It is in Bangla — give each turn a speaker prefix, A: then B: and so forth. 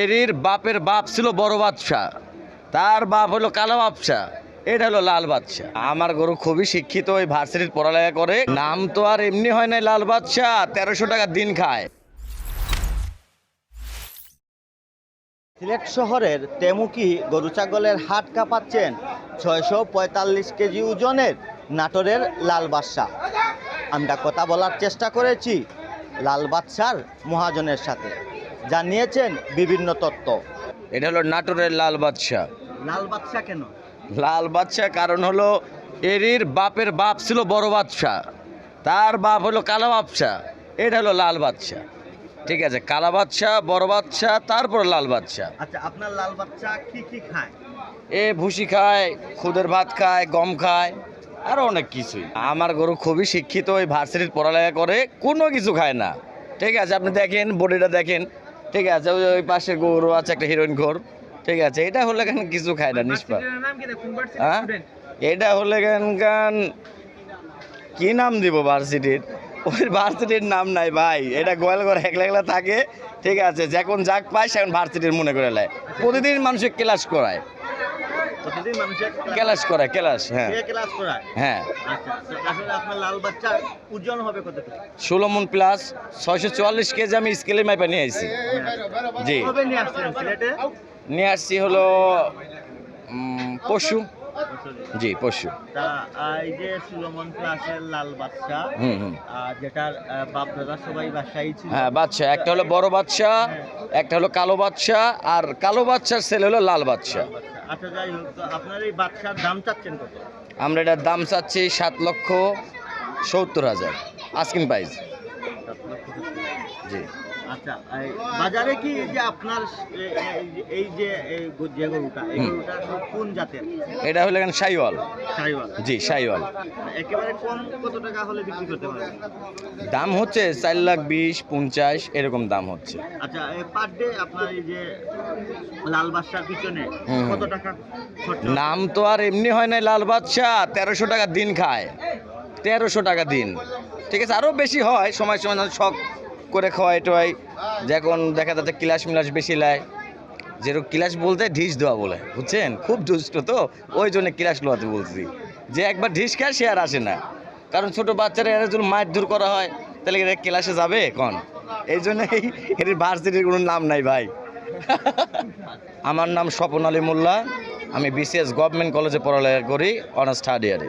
A: এরির বাপের বাপ ছিল বড় বাদশাহ। তার বাপ হলো কালো বাদশাহ। এটা হলো লাল বাদশাহ। আমার গরু খুবই শিক্ষিত, ওই ভার্সিটির পড়ালেখা করে। নাম তো আর এমনি হয় না লাল বাদশাহ। তেরোশো টাকা দিন খায়।
B: সিলেট শহরের তেমুকি গরু ছাগলের হাট কাঁপাচ্ছেন ছয়শো পঁয়তাল্লিশ কেজি ওজনের নাটোরের লাল বাদশা আমরা কথা বলার চেষ্টা করেছি লাল বাদশার মহাজনের সাথে। জানিয়েছেন বিভিন্ন তত্ত্ব।
A: এটা হলো নাটোরের লাল বাদশাহ।
B: লাল বাদশা কেন?
A: লাল বাদশাহ কারণ হলো এরির বাপের বাপ ছিল বড় বাদশাহ। তার বাপ হলো কালো বাদশাহ। এটা হলো লাল বাদশাহ। ঠিক আছে কালা বাদশাহ বড় বাদশাহ তারপর লাল বাদশাহ।
B: আচ্ছা আপনার লাল বাচ্চা কি কি খায়?
A: এ ভুসি খায় খুদের ভাত খায় গম খায় আরও অনেক কিছুই। আমার গরু খুবই শিক্ষিত ওই ভার্সিটির পড়ালেখা করে কোনো কিছু খায় না। ঠিক আছে আপনি দেখেন বডিটা দেখেন। ঠিক আছে ওই ওই পাশে গরু আছে একটা হিরোইন ঘোর। ঠিক আছে এটা হলে কেন কিছু খায় না নিষ্পা হ্যাঁ? এটা হলে কেন কান কি নাম দিব ভার্সিটির ওই ভার্সিটির নাম নাই ভাই এটা গোয়াল ঘর একলা একলা থাকে। ঠিক আছে যখন যাক পায় সেখন ভার্সিটির মনে করে নেয়। প্রতিদিন মানুষের ক্লাস করায়। ক্লাস করায় ক্লাস হ্যাঁ। হ্যাঁ।
B: আচ্ছা কতটুকু?
A: ষোলো মন প্লাস ছয়শো চুয়াল্লিশ কেজি আমি স্কেলে মাইপা নিয়ে আসছি জি।
B: নিয়ে
A: আসছি হলো পশু জি পশু
B: এই যে সুলমন ক্লাসের লাল বাচ্চা
A: হুম হুম।
B: আহ, যেটার বাপ দাদা সবাই বাসায় ছিল।
A: হ্যাঁ বাচ্চা একটা হলো বড় বাচ্চা একটা হলো কালো বাচ্চা আর কালো বাচ্চার ছেলে হলো লাল বাচ্চা
B: আচ্ছা যাই হোক আপনার এই বাচ্চার দাম চাচ্ছেন কত?
A: আমরা এটার দাম চাচ্ছি সাত লক্ষ সত্তর হাজার। আস্কিন প্রাইস জি।
B: আচ্ছা বাজারে কি যে আপনার এই- যে গরুটা এই গরুটা কোন জাতের?
A: এটা হলো জি
B: একেবারে কম কত টাকা হলে বিক্রি করতে পারবেন
A: দাম হচ্ছে চার লাখ বিশ পঞ্চাশ এরকম দাম হচ্ছে।
B: আচ্ছা পার ডে আপনার এই যে লাল বাদশার পিছনে কত টাকা খরচ
A: নাম তো আর এমনি হয় না লাল বাদশাহ তেরোশো টাকা দিন খায়। তেরোশো টাকা দিন। ঠিক আছে আরও বেশি হয় সময় সময় শখ করে খাওয়াই টোয়াই, যখন দেখা যাচ্ছে ক্লাস মিলাস বেশি লায় যেরকম ক্লাস বলতে ঢিস দেওয়া বলে, বুঝছেন? খুব দুষ্ট তো, ওই জন্য ক্লাস লোয়াতে বলছি। যে একবার ঢিস খায়, সে আর আসে না। কারণ ছোট বাচ্চারা, এরা যদি মায়ের দূর করা হয়, তাহলে এরা ক্লাসে যাবে কন এই জন্যই এর ভার্সিটির কোনো নাম নাই ভাই। আমার নাম স্বপন আলী মোল্লা, আমি বিসিএস গভর্নমেন্ট কলেজে পড়ালেখা করি অনার্স থার্ড ইয়ারে